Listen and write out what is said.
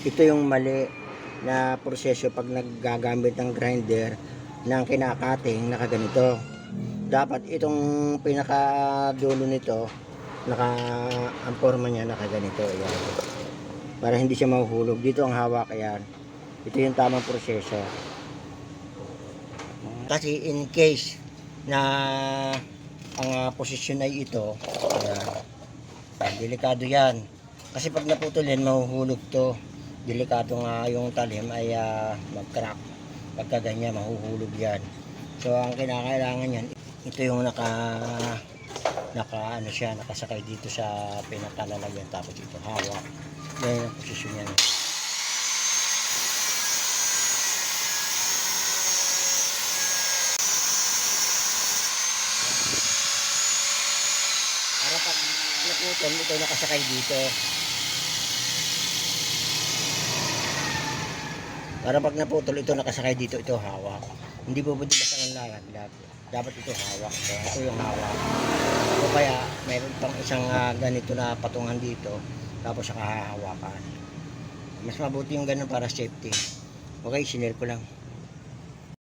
ito yung mali na proseso pag naggagamit ng grinder ng kinakating nakaganito. Dapat itong pinaka dulo nito naka ang forma niya nakaganito ayan. Para hindi siya mahuhulog. Dito ang hawak ayan. Ito yung tamang proseso. Kasi in case na ang ah, posisyon ay ito, ayan, delikado yan. Kasi pag naputol yan, mahuhulog to. Delikado nga yung talim ay ah, mag-crack. Pagka ganyan, mahuhulog yan. So, ang kinakailangan yan, ito yung naka naka ano siya, nakasakay dito sa pinakalalagyan tapos ito hawak. Yan ang posisyon niya. Para pag naputol, ito yung nakasakay dito. Para pag naputol, ito nakasakay dito, ito hawak. Hindi po pwede basta ng lalaglag. Dapat ito hawak. So, ito yung hawak. O kaya, mayroon pang isang ah, ganito na patungan dito. Tapos saka hahawakan. Mas mabuti yung ganun para safety. Okay, sinare ko lang.